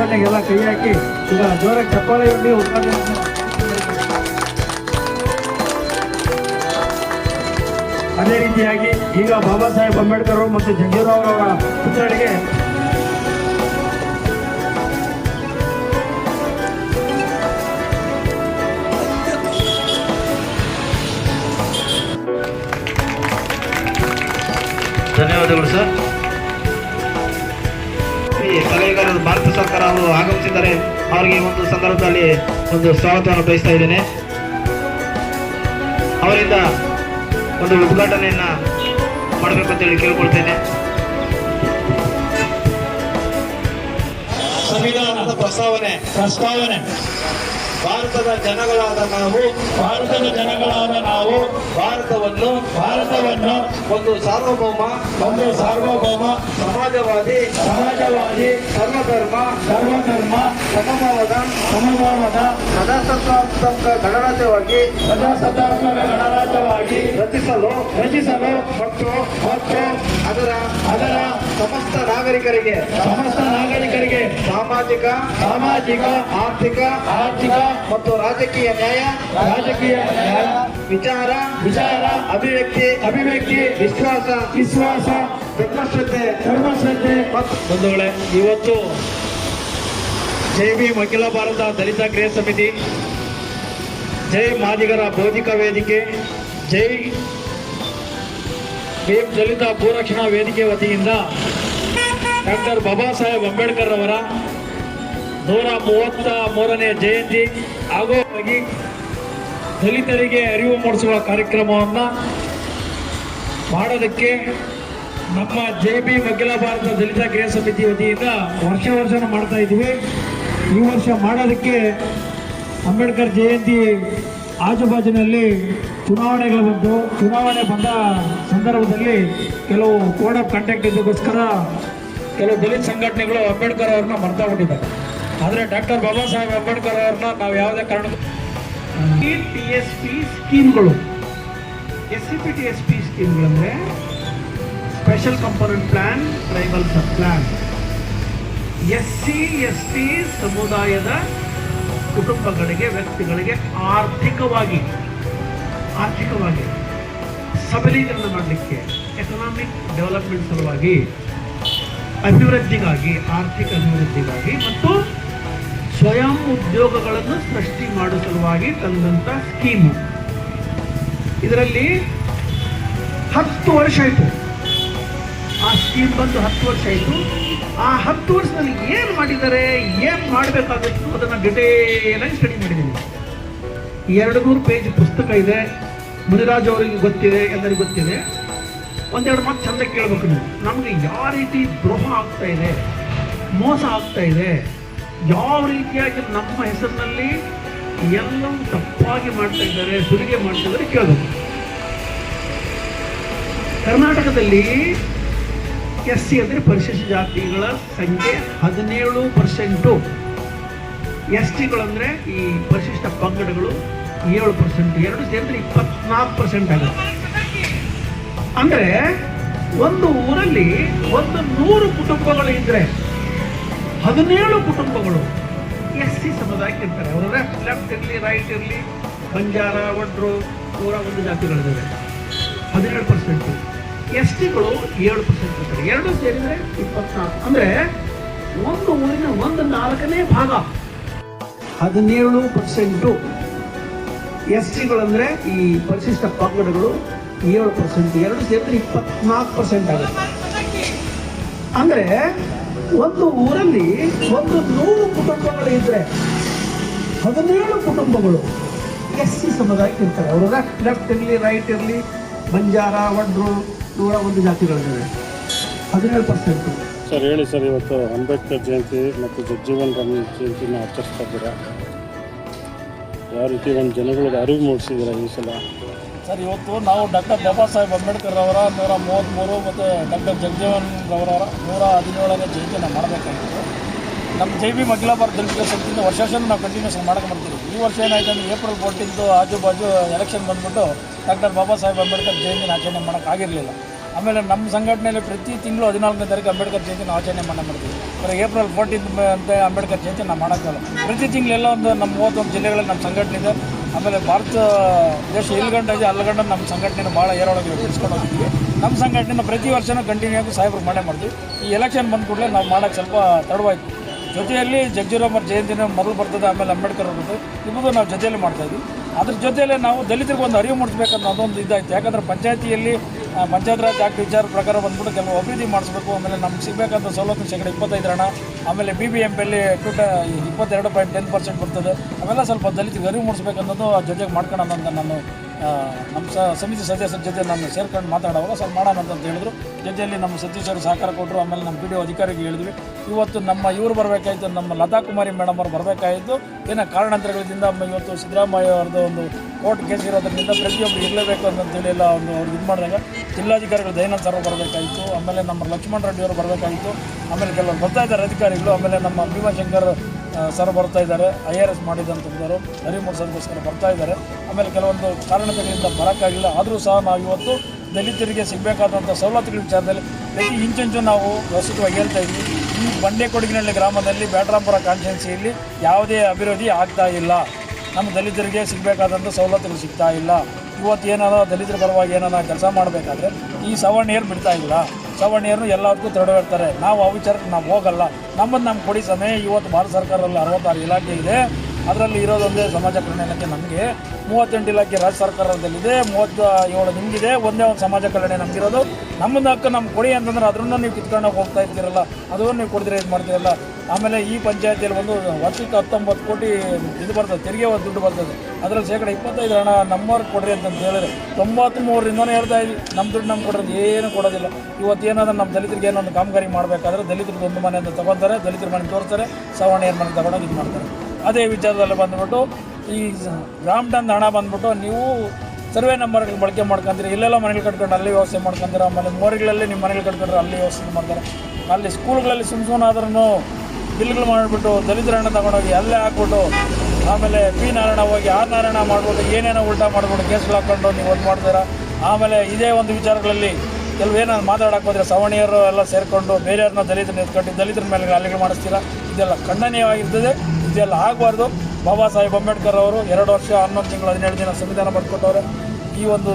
ಉದ್ಘಾಟನೆಗೆಲ್ಲ ಕೈ ಹಾಕಿ ಈಗ ಜೋರಾಗಿ ಚಪ್ಪಾಳೆ ಇಡ್ಲಿ ಉದ್ಘಾಟನೆ ಅದೇ ರೀತಿಯಾಗಿ ಈಗ ಬಾಬಾ ಸಾಹೇಬ್ ಅಂಬೇಡ್ಕರ್ ಅವರು ಮತ್ತು ಜಗ್ಗೀರಾವ್ ಅವರ ಪುತ್ರರಿಗೆ ಧನ್ಯವಾದಗಳು ಸರ್. ಭಾರತ ಅವರು ಆಗಮಿಸಿದ್ದಾರೆ. ಅವರಿಗೆ ಒಂದು ಸಂದರ್ಭದಲ್ಲಿ ಒಂದು ಸ್ವಾಗತವನ್ನು ಬಯಸ್ತಾ ಇದ್ದೇನೆ. ಅವರಿಂದ ಒಂದು ಉದ್ಘಾಟನೆಯನ್ನ ಮಾಡಬೇಕು ಅಂತ ಹೇಳಿ ಕೇಳ್ಕೊಳ್ತೇನೆ. ಸಂವಿಧಾನದ ಪ್ರಸ್ತಾವನೆ ಪ್ರಸ್ತಾವನೆ. ಭಾರತದ ಜನಗಳಾದ ನಾವು, ಭಾರತದ ಜನಗಳಾದ ನಾವು ಭಾರತವನ್ನು ಭಾರತವನ್ನು ಒಂದು ಸಾರ್ವಭೌಮ ಒಂದು ಸಾರ್ವಭೌಮ ಸಮಾಜವಾದಿ ಸಮಾಜವಾದಿ ಸರ್ವಧರ್ಮ ಸರ್ವಧರ್ಮ ಸಮಭಾವದ ಸಮಭಾವದ ಪ್ರಜಾಸತ್ತಾತ್ಮಕ ಗಣರಾಜ್ಯವಾಗಿ ಪ್ರಜಾಸತ್ತಾತ್ಮಕ ಗಣರಾಜ್ಯವಾಗಿ ರಚಿಸಲು ರಚಿಸಲು ಮತ್ತು ಮತ್ತು ಅದರ ಅದರ ಸಮಸ್ತ ನಾಗರಿಕರಿಗೆ ಸಮಸ್ತ ನಾಗರಿಕರಿಗೆ ಸಾಮಾಜಿಕ ಸಾಮಾಜಿಕ ಆರ್ಥಿಕ ಆರ್ಥಿಕ ಮತ್ತು ರಾಜಕೀಯ ನ್ಯಾಯ ರಾಜಕೀಯ ನ್ಯಾಯ ವಿಚಾರ ವಿಚಾರ ಅಭಿವ್ಯಕ್ತಿ ಅಭಿವ್ಯಕ್ತಿ ವಿಶ್ವಾಸ ವಿಶ್ವಾಸ ಧರ್ಮಶ್ರದ್ಧೆ ಧರ್ಮಶ್ರದ್ಧೆ. ಮತ್ತು ಬಂಧುಗಳೇ ಇವತ್ತು ಜೈ ಭೀಮ್ ಅಖಿಲ ಭಾರತ ದಲಿತ ಗೃಹ ಸಮಿತಿ ಜೈ ಮಾದಿಗರ ಬೌದ್ಧಿಕ ವೇದಿಕೆ ಜೈ ಭೀಮ್ ದಲಿತ ಭೂರಕ್ಷಣಾ ವೇದಿಕೆ ವತಿಯಿಂದ ಡಾಕ್ಟರ್ ಬಾಬಾ ಸಾಹೇಬ್ ಅಂಬೇಡ್ಕರ್ ಅವರ ನೂರ ಮೂವತ್ತ ಮೂರನೇ ಜಯಂತಿ ಹಾಗೂ ದಲಿತರಿಗೆ ಅರಿವು ಮೂಡಿಸುವ ಕಾರ್ಯಕ್ರಮವನ್ನು ಮಾಡೋದಕ್ಕೆ ನಮ್ಮ ಜೆ ಬಿ ಅಖಿಲ ಭಾರತ ದಲಿತ ಗೃಹ ಸಮಿತಿ ವತಿಯಿಂದ ವರ್ಷ ವರ್ಷನ ಮಾಡ್ತಾ ಇದ್ದೀವಿ. ಈ ವರ್ಷ ಮಾಡೋದಕ್ಕೆ ಅಂಬೇಡ್ಕರ್ ಜಯಂತಿ ಆಜುಬಾಜಿನಲ್ಲಿ ಚುನಾವಣೆಗಳು ಬಂದು, ಚುನಾವಣೆ ಬಂದ ಸಂದರ್ಭದಲ್ಲಿ ಕೆಲವು ಕೋಡ್ ಆಫ್ ಕಂಡಕ್ಟ್ ಇದಕ್ಕೋಸ್ಕರ ಕೆಲವು ದಲಿತ ಸಂಘಟನೆಗಳು ಅಂಬೇಡ್ಕರ್ ಅವ್ರನ್ನ ಮರ್ತಾ ಬಿಟ್ಟಿದ್ದಾರೆ. ಆದರೆ ಡಾಕ್ಟರ್ ಬಾಬಾ ಸಾಹೇಬ್ ಅಂಬೇಡ್ಕರ್ ಅವ್ರನ್ನ ನಾವು ಯಾವುದೇ ಕಾರಣ T S P ಸ್ಕೀಮ್ಗಳು S C P T S P ಸ್ಕೀಮ್ಗಳಂದರೆ special component plan tribal sub plan S C S T ಸಮುದಾಯದ ಕುಟುಂಬಗಳಿಗೆ, ವ್ಯಕ್ತಿಗಳಿಗೆ ಆರ್ಥಿಕವಾಗಿ ಆರ್ಥಿಕವಾಗಿ ಸಬಲೀಕರಣ ಮಾಡಲಿಕ್ಕೆ ಎಕನಾಮಿಕ್ ಡೆವಲಪ್ಮೆಂಟ್ ಸಲುವಾಗಿ ಅಭಿವೃದ್ಧಿಗಾಗಿ, ಆರ್ಥಿಕ ಅಭಿವೃದ್ಧಿಗಾಗಿ ಮತ್ತು ಸ್ವಯಂ ಉದ್ಯೋಗಗಳನ್ನು ಸೃಷ್ಟಿ ಮಾಡುವ ಸಲುವಾಗಿ ತಂದಂಥ ಸ್ಕೀಮು ಇದರಲ್ಲಿ ಹತ್ತು ವರ್ಷ ಆಯಿತು. ಆ ಸ್ಕೀಮ್ ಬಂದು ಹತ್ತು ವರ್ಷ ಆಯಿತು. ಆ ಹತ್ತು ವರ್ಷದಲ್ಲಿ ಏನು ಮಾಡಿದ್ದಾರೆ, ಏನು ಮಾಡಬೇಕಾಗಿತ್ತು ಅದನ್ನು ಡಿಟೇಲಾಗಿ ಸ್ಟಡಿ ಮಾಡಿದ್ದೀನಿ. ಎರಡು ನೂರು ಪೇಜ್ ಪುಸ್ತಕ ಇದೆ, ಮುನಿರಾಜ್ ಅವರಿಗೆ ಗೊತ್ತಿದೆ, ಎಲ್ಲರಿಗೂ ಗೊತ್ತಿದೆ. ಒಂದೆರಡು ಮಾತು ಚಂದ ಕೇಳಬೇಕು ನೀವು. ನಮಗೆ ಯಾವ ರೀತಿ ದ್ರೋಹ ಆಗ್ತಾ ಇದೆ, ಮೋಸ ಆಗ್ತಾ ಇದೆ, ಯಾವ ರೀತಿಯಾಗಿ ನಮ್ಮ ಹೆಸರಿನಲ್ಲಿ ಎಲ್ಲವೂ ತಪ್ಪಾಗಿ ಮಾಡ್ತಾ ಇದ್ದಾರೆ, ಸುಲಿಗೆ ಮಾಡ್ತಿದ್ದಾರೆ ಕೇಳಬೇಕು. ಕರ್ನಾಟಕದಲ್ಲಿ ಎಸ್ ಸಿ ಅಂದರೆ ಪರಿಶಿಷ್ಟ ಜಾತಿಗಳ ಸಂಖ್ಯೆ ಹದಿನೇಳು ಪರ್ಸೆಂಟು. ಎಸ್ ಟಿಗಳಂದರೆ ಈ ಪರಿಶಿಷ್ಟ ಪಂಗಡಗಳು ಏಳು ಪರ್ಸೆಂಟ್. ಎರಡು ಸೇರಿದ್ರೆ ಇಪ್ಪತ್ನಾಲ್ಕು ಪರ್ಸೆಂಟ್ ಆಗುತ್ತೆ. ಅಂದರೆ ಒಂದು ಊರಲ್ಲಿ ಒಂದು ನೂರು ಕುಟುಂಬಗಳು ಇದ್ದರೆ ಹದಿನೇಳು ಕುಟುಂಬಗಳು ಎಸ್ ಸಿ ಸಮುದಾಯಕ್ಕೆ ಇರ್ತಾರೆ. ಅವರ ಲೆಫ್ಟ್ ಇರಲಿ ರೈಟ್ ಇರಲಿ, ಬಂಜಾರ ಒಡ್ರು ಊರ ಒಂದು ಜಾತಿಗಳಿದ್ದಾವೆ ಹದಿನೇಳು ಪರ್ಸೆಂಟು. ಎಸ್ ಟಿಗಳು ಏಳು ಪರ್ಸೆಂಟ್ ಇರ್ತಾರೆ ಎರಡು ಸೇರಿದರೆ ಇಪ್ಪತ್ನಾಲ್ಕು ಅಂದರೆ ಒಂದು ಊರಿನ ಒಂದು ನಾಲ್ಕನೇ ಭಾಗ. ಹದಿನೇಳು ಪರ್ಸೆಂಟು ಎಸ್ ಟಿಗಳಂದರೆ ಈ ಪರಿಶಿಷ್ಟ ಪಂಗಡಗಳು ಏಳು ಪರ್ಸೆಂಟ್ ಎರಡು ಸೇರಿದ್ರೆ ಇಪ್ಪತ್ನಾಲ್ಕು ಪರ್ಸೆಂಟ್ ಆಗುತ್ತೆ. ಅಂದರೆ ಒಂದು ಊರಲ್ಲಿ ಒಂದು ನೂರು ಕುಟುಂಬಗಳು ಇದ್ದರೆ ಹದಿನೇಳು ಕುಟುಂಬಗಳು ಎಸ್ ಸಿ ಸಮುದಾಯಕ್ಕೆ ಇರ್ತಾರೆ. ಅವರು ಲೆಫ್ಟ್ ಇರಲಿ ರೈಟ್ ಇರಲಿ, ಬಂಜಾರ, ವಡ್ರು ನೂರ ಒಂದು ಜಾತಿಗಳಿದ್ದಾವೆ. ಹದಿನೇಳು ಪರ್ಸೆಂಟು ಸರ್ ಹೇಳಿ ಸರ್ ಇವತ್ತು ಅಂಬೇಡ್ಕರ್ ಜಯಂತಿ ಮತ್ತು ಜಗಜೀವನ್ ರಾಮ್ ಜಯಂತಿನ ಆಚರಿಸ್ತಾ ಇದ್ದೀರಾ? ಯಾವ ರೀತಿ ಒಂದು ಜನಗಳಿಗೆ ಅರಿವು ಮೂಡಿಸಿದ್ದೀರಾ ಈ ಸಲ? ಸರ್ ಇವತ್ತು ನಾವು ಡಾಕ್ಟರ್ ಬಾಬಾ ಸಾಹೇಬ್ ಅಂಬೇಡ್ಕರ್ ಅವರ ನೂರ ಮೂವತ್ತ್ಮೂರು ಮತ್ತು ಡಾಕ್ಟರ್ ಜಗಜೀವನ್ ರವರ ನೂರ ಹದಿನೇಳನೇ ಜಯಂತಿನ ಮಾಡಬೇಕಾಗಿತ್ತು. ನಮ್ಮ ಜೈ ಬಿ ಮಹಿಳಾ ಭಾರತ ದಲಿತ ಸಂಘದಿಂದ ವರ್ಷ ನಾವು ಕಂಟಿನ್ಯೂಸ್ ಮಾಡಕ್ಕೆ ಬರ್ತೀವಿ ಈ ವರ್ಷ ಏನಾಯ್ತು ಅಂದರೆ ಏಪ್ರಿಲ್ ಫೋರ್ಟೀನ್ತು ಆಜು ಬಾಜು ಎಲೆಕ್ಷನ್ ಬಂದ್ಬಿಟ್ಟು ಡಾಕ್ಟರ್ ಬಾಬಾ ಸಾಹೇಬ್ ಅಂಬೇಡ್ಕರ್ ಜಯಂತಿನ ಆಚರಣೆ ಮಾಡೋಕ್ಕಾಗಿರಲಿಲ್ಲ ಆಮೇಲೆ ನಮ್ಮ ಸಂಘಟನೆಯಲ್ಲಿ ಪ್ರತಿ ತಿಂಗಳು ಹದಿನಾಲ್ಕನೇ ತಾರೀಕು ಅಂಬೇಡ್ಕರ್ ಜಯಂತಿ ಆಚರಣೆ ಮಾಡ ಮಾಡ್ತೀವಿ. ಏಪ್ರಿಲ್ ಫೋರ್ಟೀನ್ ಅಂತ ಅಂಬೇಡ್ಕರ್ ಜಯಂತಿ ನಾವು ಮಾಡೋಕ್ಕಲ್ಲ ಪ್ರತಿ ತಿಂಗಳೆಲ್ಲ ಒಂದು ನಮ್ಮ ಮೂವತ್ತೊಂದು ಜಿಲ್ಲೆಗಳಲ್ಲಿ ನಮ್ಮ ಸಂಘಟನೆ ಇದೆ. ಆಮೇಲೆ ಭಾರತ ದೇಶ ಎಲ್ಗಂಡ ಇದೆ, ಅಲ್ಗಂಡ ನಮ್ಮ ಸಂಘಟನೆ ಭಾಳ ಏರೊಳಗೆ ಬೆಳೆಸ್ಕೊಂಡು ಹೋಗಿದ್ವಿ ನಮ್ಮ ಸಂಘಟನೆನ ಪ್ರತಿ ವರ್ಷನೂ ಕಂಟಿನ್ಯೂ ಆಗಿ ಸಾಹೇಬ್ರು ಮಾಡೇ ಮಾಡ್ತೀವಿ. ಈ ಎಲೆಕ್ಷನ್ ಬಂದ ಕೂಡಲೇ ನಾವು ಮಾಡೋಕ್ಕೆ ಸ್ವಲ್ಪ ತಡವಾಯಿತು. ಜೊತೆಯಲ್ಲಿ ಜಗ್ಜೀರಾಮರ್ ಜಯಂತಿನ ಮೊದಲು ಬರ್ತದೆ, ಆಮೇಲೆ ಅಂಬೇಡ್ಕರ್ ಅವ್ರದ್ದು ಇಬ್ಬರು ನಾವು ಜೊತೆಯಲ್ಲಿ ಮಾಡ್ತಾ ಇದ್ವಿ. ಅದ್ರ ಜೊತೆಯಲ್ಲೇ ನಾವು ದಲಿತರಿಗೆ ಒಂದು ಅರಿವು ಮೂಡಿಸ್ಬೇಕನ್ನೋ ಅದೊಂದು ಇದಾಯ್ತು. ಯಾಕಂದ್ರೆ ಪಂಚಾಯತಿಯಲ್ಲಿ ಪಂಚಾಯತ್ ಆಕ್ಟ್ ವಿಚಾರ ಪ್ರಕಾರ ಬಂದ್ಬಿಟ್ಟು ಕೆಲವು ಅಭಿವೃದ್ಧಿ ಮಾಡಿಸ್ಬೇಕು, ಆಮೇಲೆ ನಮ್ಗೆ ಸಿಗಬೇಕಂತ ಸೌಲಭ್ಯ ಶೇಕಡ ಇಪ್ಪತ್ತೈದು ಹಣ ಆಮೇಲೆ ಬಿ ಬಿ ಎಂ ಪಿಯಲ್ಲಿ ಟೂಟ ಇಪ್ಪತ್ತೆರಡು ಪಾಯಿಂಟ್ ಟೆನ್ ಪರ್ಸೆಂಟ್ ಬರ್ತದೆ. ಅವೆಲ್ಲ ಸ್ವಲ್ಪ ದಲಿತ ಅರಿವು ಮೂಡಿಸ್ಬೇಕನ್ನೋದು ಜೊತೆಗೆ ಮಾಡ್ಕೊಳ್ಳೋಣ ಅಂತ ನಾನು ನಮ್ಮ ಸ, ಸಮಿತಿ ಸದಸ್ಯರ ಜೊತೆ ನಾನು ಸೇರ್ಕೊಂಡು ಮಾತಾಡೋವಾಗ ಸರ್ ಮಾಡೋಣ ಅಂತ ಹೇಳಿದ್ರು. ಜೊತೆಯಲ್ಲಿ ನಮ್ಮ ಸದಸ್ಯರು ಸಹಕಾರ ಕೊಟ್ಟರು, ಆಮೇಲೆ ನಮ್ಮ ಪಿ ಡಿ ಅಧಿಕಾರಿಗೆ ಹೇಳಿದ್ವಿ. ಇವತ್ತು ನಮ್ಮ ಇವರು ಬರಬೇಕಾಯಿತು, ನಮ್ಮ ಲತಾ ಕುಮಾರಿ ಮೇಡಮ್ ಅವರು ಬರಬೇಕಾಯಿತು. ಏನೋ ಕಾರಣಾಂತರಗಳಿಂದ ಇವತ್ತು ಸಿದ್ದರಾಮಯ್ಯ ಅವ್ರದ್ದು ಒಂದು ಕೋರ್ಟ್ ಕೇಸ್ ಇರೋದ್ರಿಂದ ಪ್ರತಿಯೊಬ್ಬರು ಇರಲೇಬೇಕು ಅಂತೇಳಿ ಎಲ್ಲ ಒಂದು ಅವ್ರು ಇದು ಮಾಡಿದಾಗ. ಜಿಲ್ಲಾಧಿಕಾರಿಗಳು ದಯಾನಂದ್ ಸರ್ ಬರಬೇಕಾಯಿತು. ಆಮೇಲೆ ನಮ್ಮ ಲಕ್ಷ್ಮಣ ರೆಡ್ಡಿ ಅವರು ಬರಬೇಕಾಯಿತು. ಆಮೇಲೆ ಕೆಲವರು ಬರ್ತಾ ಇದ್ದಾರೆ ಅಧಿಕಾರಿಗಳು. ಆಮೇಲೆ ನಮ್ಮ ಭೀಮಾಶಂಕರ್ ಸರ್ ಬರ್ತಾ ಇದ್ದಾರೆ ಐ ಆರ್ ಎಸ್ ಅರಿವು ಮೂಡಿಸೋದಕ್ಕೋಸ್ಕರ ಬರ್ತಾ ಇದ್ದಾರೆ. ಆಮೇಲೆ ಕೆಲವೊಂದು ಕಾರಣಗಳಿಂದ ಬರೋಕ್ಕಾಗಿಲ್ಲ. ಆದರೂ ಸಹ ನಾವು ಇವತ್ತು ದಲಿತರಿಗೆ ಸಿಗಬೇಕಾದಂಥ ಸವಲತ್ತುಗಳ ವಿಚಾರದಲ್ಲಿ ಪ್ರತಿ ಇಂಚಂಚು ನಾವು ವ್ಯವಸ್ಥಿತವಾಗಿ ಹೇಳ್ತಾ ಇದ್ವಿ. ಈ ಬಂಡೆಕೊಡಗಿನಹಳ್ಳಿ ಗ್ರಾಮದಲ್ಲಿ ಬ್ಯಾಟ್ರಾಂಪುರ ಕಾನ್ಸ್ಟಿಟ್ಯೂನ್ಸಿಯಲ್ಲಿ ಯಾವುದೇ ಅಭಿವೃದ್ಧಿ ಆಗ್ತಾ ಇಲ್ಲ. ನಮ್ಮ ದಲಿತರಿಗೆ ಸಿಗಬೇಕಾದಂಥ ಸವಲತ್ತುಗಳು ಸಿಗ್ತಾ ಇಲ್ಲ. ಇವತ್ತು ಏನಾರ ದಲಿತರ ಪರವಾಗಿ ಏನಾರ ಕೆಲಸ ಮಾಡಬೇಕಾದ್ರೆ ಈ ಸವರ್ಣಿಯರು ಬಿಡ್ತಾ ಇಲ್ಲ. ಸವರ್ಣಿಯರು ಎಲ್ಲದಕ್ಕೂ ಇರ್ತಾರೆ ನಾವು ಆ ವಿಚಾರಕ್ಕೆ ನಾವು ಹೋಗಲ್ಲ. ನಮ್ಮದು ನಮ್ಮ ಕೊಡಿ ಸಮಯ ಇವತ್ತು ಭಾರತ ಸರ್ಕಾರದಲ್ಲಿ ಅರವತ್ತಾರು ಇಲಾಖೆ ಇದೆ. ಅದರಲ್ಲಿ ಇರೋದೊಂದೇ ಸಮಾಜ ಕಲ್ಯಾಣ ಇಲಾಖೆ ನಮಗೆ. ಮೂವತ್ತೆಂಟು ಇಲಾಖೆ ರಾಜ್ಯ ಸರ್ಕಾರದಲ್ಲಿದೆ. ಮೂವತ್ತ ಏಳು ನಿಮಗಿದೆ. ಒಂದೇ ಒಂದು ಸಮಾಜ ಕಲ್ಯಾಣ ನಮಗಿರೋದು. ನಮ್ಮದು ಹಕ್ಕ ನಮ್ಗೆ ಕೊಡಿ ಅಂತಂದ್ರೆ ಅದನ್ನು ನೀವು ಕಿತ್ಕೊಂಡು ಹೋಗ್ತಾ ಇರ್ತೀರಲ್ಲ. ಅದನ್ನು ನೀವು ಕೊಡಿದ್ರೆ ಇದು ಮಾಡ್ತೀರಲ್ಲ. ಆಮೇಲೆ ಈ ಪಂಚಾಯತಿಯಲ್ಲಿ ಒಂದು ವರ್ಷಕ್ಕೆ ಹತ್ತೊಂಬತ್ತು ಕೋಟಿ ಇದು ಬರ್ತದೆ. ತೆರಿಗೆ ದುಡ್ಡು ಬರ್ತದೆ. ಅದರಲ್ಲಿ ಶೇಕಡ ಇಪ್ಪತ್ತೈದು ಹಣ ನಮ್ಮವ್ರು ಕೊಡ್ರಿ ಅಂತಂತ ಹೇಳಿದ್ರೆ. ತೊಂಬತ್ತ್ಮೂರರಿಂದನೇ ಹೇಳ್ತಾ ಇದ್ವಿ. ನಮ್ಮ ದುಡ್ಡು ನಮ್ಗೆ ಕೊಡೋದು ಏನು ಕೊಡೋದಿಲ್ಲ. ಇವತ್ತು ಏನಾದ್ರೂ ನಮ್ಮ ದಲಿತರಿಗೆ ಏನೊಂದು ಕಾಮಗಾರಿ ಮಾಡಬೇಕಾದ್ರೆ ದಲಿತರಿಗೆ ಒಂದು ಅಂತ ತೊಗೊತಾರೆ, ದಲಿತರ ಮನೆ ತೋರಿಸ್ತಾರೆ ಸವರ್ಣಿಯರ ಮನೆ ತಗೊಂಡೋಗಿ ಇದು ಮಾಡ್ತಾರೆ. ಅದೇ ವಿಚಾರದಲ್ಲಿ ಬಂದ್ಬಿಟ್ಟು ಈ ಗ್ರಾಮಟನ್ ಹಣ ಬಂದ್ಬಿಟ್ಟು ನೀವು ಸರ್ವೆ ನಂಬರ್ಗಳು ಬಳಕೆ ಮಾಡ್ಕೊಂತೀರಿ. ಇಲ್ಲೆಲ್ಲ ಮನೆಗಳು ಕಟ್ಕೊಂಡು ಅಲ್ಲಿ ವ್ಯವಸ್ಥೆ ಮಾಡ್ಕೊಂತೀರ? ಆಮೇಲೆ ಮೋರಿಗಳಲ್ಲಿ ನಿಮ್ಮ ಮನೆಗಳು ಕಟ್ಕೊಂಡ್ರೆ ಅಲ್ಲಿ ವ್ಯವಸ್ಥೆ ಮಾಡ್ತಾರೆ. ಅಲ್ಲಿ ಸ್ಕೂಲ್ಗಳಲ್ಲಿ ಸುಮ್ ಸುಮ್ಮನಾದ್ರೂ ಬಿಲ್ಗಳು ಮಾಡಿಬಿಟ್ಟು ದಲಿತರ ಹಣ ತಗೊಂಡೋಗಿ ಅಲ್ಲೇ ಹಾಕ್ಬಿಟ್ಟು ಆಮೇಲೆ ಪಿ ನಾರಾಯಣ ಹೋಗಿ ಆರ್ ನಾರಾಯಣ ಮಾಡ್ಬೋದು, ಏನೇನೋ ಉಲ್ಟಾ ಮಾಡ್ಬೋದು ಕೇಸ್ಗಳು ಹಾಕ್ಕೊಂಡು ನೀವು ಒಂದು ಮಾಡ್ತೀರಾ? ಆಮೇಲೆ ಇದೇ ಒಂದು ವಿಚಾರಗಳಲ್ಲಿ ಕೆಲವು ಏನಾದ್ರು ಮಾತಾಡಕ್ಕೆ ಹೋದ್ರೆ ಸವಣಿಯರು ಎಲ್ಲ ಸೇರಿಕೊಂಡು ಬೇರೆಯವ್ರನ್ನ ದಲಿತರ ನಿಂತ್ಕೊಂಡು ದಲಿತರ ಮೇಲೆ ಅಲ್ಲಿಗೆ ಮಾಡಿಸ್ತೀರಾ? ಇದೆಲ್ಲ ಖಂಡನೀಯವಾಗಿರ್ತದೆ, ಇದೆಲ್ಲ ಆಗಬಾರ್ದು. ಬಾಬಾ ಸಾಹೇಬ್ ಅಂಬೇಡ್ಕರ್ ಅವರು ಎರಡು ವರ್ಷ ಹನ್ನೊಂದು ತಿಂಗಳು ಹದಿನೇಳು ದಿನ ಸಂವಿಧಾನ ಬರ್ಕೊಟ್ಟವ್ರೆ. ಈ ಒಂದು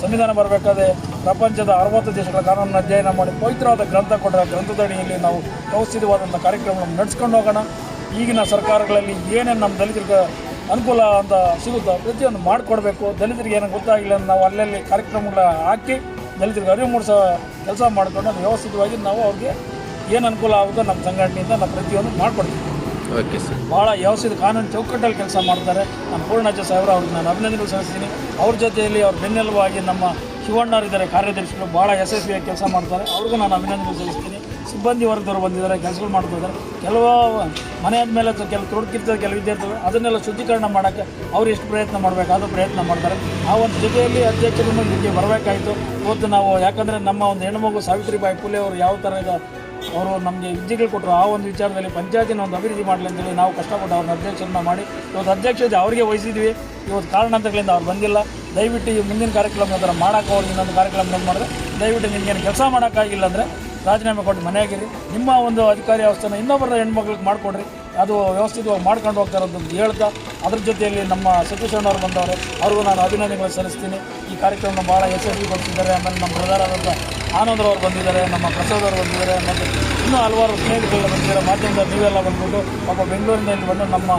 ಸಂವಿಧಾನ ಬರಬೇಕಾದ್ರೆ ಪ್ರಪಂಚದ ಅರವತ್ತು ದೇಶಗಳ ಕಾನೂನನ್ನು ಅಧ್ಯಯನ ಮಾಡಿ ಪವಿತ್ರವಾದ ಗ್ರಂಥ ಕೊಟ್ಟರೆ ಗ್ರಂಥದಡಿಯಲ್ಲಿ ಗ್ರಂಥದ ನಾವು ವ್ಯವಸ್ಥಿತವಾದಂಥ ಕಾರ್ಯಕ್ರಮಗಳನ್ನು ನಡೆಸ್ಕೊಂಡು ಹೋಗೋಣ. ಈಗಿನ ಸರ್ಕಾರಗಳಲ್ಲಿ ಏನೇನು ನಮ್ಮ ದಲಿತರಿಗೆ ಅನುಕೂಲ ಅಂತ ಸಿಗುತ್ತೋ ಪ್ರತಿಯೊಂದು ಮಾಡಿಕೊಡ್ಬೇಕು. ದಲಿತರಿಗೆ ಏನೋ ಗೊತ್ತಾಗಿಲ್ಲ ನಾವು ಅಲ್ಲಲ್ಲಿ ಕಾರ್ಯಕ್ರಮಗಳ ಹಾಕಿ ದಲಿತರಿಗೆ ಅರಿವು ಮೂಡಿಸೋ ಕೆಲಸ ಮಾಡಿಕೊಂಡು ಅದು ವ್ಯವಸ್ಥಿತವಾಗಿ ನಾವು ಅವ್ರಿಗೆ ಏನು ಅನುಕೂಲ ಆಗುತ್ತೋ ನಮ್ಮ ಸಂಘಟನೆಯಿಂದ ನಾವು ಪ್ರತಿಯೊಂದು ಮಾಡಿಕೊಡ್ತೀವಿ. Okay sir. ಭಾಳ ವ್ಯವಸ್ಥಿತ ಕಾನೂನು ಚೌಕಟ್ಟಲ್ಲಿ ಕೆಲಸ ಮಾಡ್ತಾರೆ. ನಮ್ಮ ಪೂರ್ಣಾಜ ಸಾಹೇಬರು ಅವ್ರಿಗೆ ನಾನು ಅಭಿನಂದನೆಗಳು ಸಲ್ಲಿಸ್ತೀನಿ. ಅವ್ರ ಜೊತೆಯಲ್ಲಿ ಅವ್ರ ಬೆನ್ನೆಲುಬಾಗಿ ನಮ್ಮ ಶಿವಣ್ಣವರಿದ್ದಾರೆ ಕಾರ್ಯದರ್ಶಿಗಳು ಭಾಳ ಯಶಸ್ವಿಯಾಗಿ ಕೆಲಸ ಮಾಡ್ತಾರೆ. ಅವ್ರಿಗೂ ನಾನು ಅಭಿನಂದನೆಗಳು ಸಲ್ಲಿಸ್ತೀನಿ. ಸಿಬ್ಬಂದಿ ವರ್ಗದವರು ಬಂದಿದ್ದಾರೆ, ಕೆಲಸಗಳು ಮಾಡ್ತಿದ್ದಾರೆ ಕೆಲವು ಮನೆ ಆದಮೇಲೆ ಕೆಲವು ತೊಡಕಿರ್ತದೆ ಕೆಲವು ವಿದ್ಯಾರ್ಥಿಗಳು ಅದನ್ನೆಲ್ಲ ಶುದ್ಧೀಕರಣ ಮಾಡೋಕ್ಕೆ ಅವ್ರು ಎಷ್ಟು ಪ್ರಯತ್ನ ಮಾಡಬೇಕು ಅದು ಪ್ರಯತ್ನ ಮಾಡ್ತಾರೆ. ಆ ಒಂದು ಜೊತೆಯಲ್ಲಿ ಅಧ್ಯಕ್ಷರನ್ನು ಇಲ್ಲಿಗೆ ಬರಬೇಕಾಯಿತು. ಇವತ್ತು ನಾವು ಯಾಕಂದರೆ ನಮ್ಮ ಒಂದು ಹೆಣ್ಣುಮಗು ಸಾವಿತ್ರಿಬಾಯಿ ಪುಲೆ ಅವರು ಯಾವ ಥರ ಇದು, ಅವರು ನಮಗೆ ವಿದ್ಯೆಗಳು ಕೊಟ್ಟರು ಆ ಒಂದು ವಿಚಾರದಲ್ಲಿ ಪಂಚಾಯತಿನ ಒಂದು ಅಭಿವೃದ್ಧಿ ಮಾಡಲಿ ಅಂತೇಳಿ ನಾವು ಕಷ್ಟಪಟ್ಟು ಅವ್ರನ್ನ ಅಧ್ಯಕ್ಷರನ್ನ ಮಾಡಿ, ಇವತ್ತು ಅಧ್ಯಕ್ಷತೆ ಅವರಿಗೆ ವಹಿಸಿದ್ವಿ. ಇವತ್ತು ಕಾರಣಾಂತರಗಳಿಂದ ಅವ್ರು ಬಂದಿಲ್ಲ. ದಯವಿಟ್ಟು ಈ ಮುಂದಿನ ಕಾರ್ಯಕ್ರಮ ಅದರ ಮಾಡೋಕೆ ಅವ್ರಿಗೆ ಇನ್ನೊಂದು ಕಾರ್ಯಕ್ರಮ ಮಾಡಿದ್ರೆ, ದಯವಿಟ್ಟು ನಿಮಗೇನು ಕೆಲಸ ಮಾಡೋಕ್ಕಾಗಿಲ್ಲ ಅಂದರೆ ರಾಜೀನಾಮೆ ಕೊಟ್ಟು ಮನೆಯಾಗಿರಿ ನಿಮ್ಮ ಒಂದು ಅಧಿಕಾರಿ ವ್ಯವಸ್ಥೆನ ಇನ್ನೊಬ್ಬರ ಹೆಣ್ಮಕ್ಳಿಗೆ ಮಾಡಿಕೊಡ್ರಿ. ಅದು ವ್ಯವಸ್ಥಿತವಾಗಿ ಮಾಡ್ಕೊಂಡು ಹೋಗ್ತಾರೆ ಅಂತ ಹೇಳ್ತಾ, ಅದ್ರ ಜೊತೆಯಲ್ಲಿ ನಮ್ಮ ಸತೀಶ್ ಅಣ್ಣವ್ರು ಬಂದವರು, ಅವ್ರಿಗೂ ನಾನು ಅಭಿನಂದನೆಗಳು ಸಲ್ಲಿಸ್ತೀನಿ. ಈ ಕಾರ್ಯಕ್ರಮನ ಭಾಳ ಯಶಸ್ವಿಗೊಳಿಸಿದ್ದಾರೆ. ಆಮೇಲೆ ನಮ್ಮ ಪ್ರಧಾನರಾದಂಥ ಆನಂದ್ರವ್ರು ಬಂದಿದ್ದಾರೆ, ನಮ್ಮ ಪ್ರಸಾದ್ ಅವರು ಬಂದಿದ್ದಾರೆ, ಮತ್ತು ಇನ್ನೂ ಹಲವಾರು ಸ್ನೇಹಿತರೆಲ್ಲ ಬಂದಿದ್ದಾರೆ. ಮಾಧ್ಯಮದ ನೀವೆಲ್ಲ ಬಂದ್ಬಿಟ್ಟು ಪಾಪ ಬೆಂಗಳೂರಿನಲ್ಲಿ ಬಂದು ನಮ್ಮ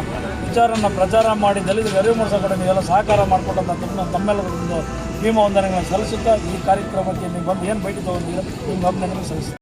ವಿಚಾರನ ಪ್ರಚಾರ ಮಾಡಿ ದಲಿತರಿಗೆ ಅರಿವು ಮೂಡಿಸೋ ಕಡೆ ನೀವೆಲ್ಲ ಸಹಕಾರ ಮಾಡಿಕೊಟ್ಟಂತ ತಮ್ಮೆಲ್ಲರೊಂದು ಭೀಮ ವಂದನೆಗಳನ್ನು ಸಲ್ಲಿಸುತ್ತಾ ಈ ಕಾರ್ಯಕ್ರಮಕ್ಕೆ ನೀವು ಬಂದು ಏನು ಬೈಟಿ ತೊಗೊಂಡಿದ್ದೀರ, ನಿಮ್ಮ ಅಭಿನಂದನೆ ಸಲ್ಲಿಸ್ತೀನಿ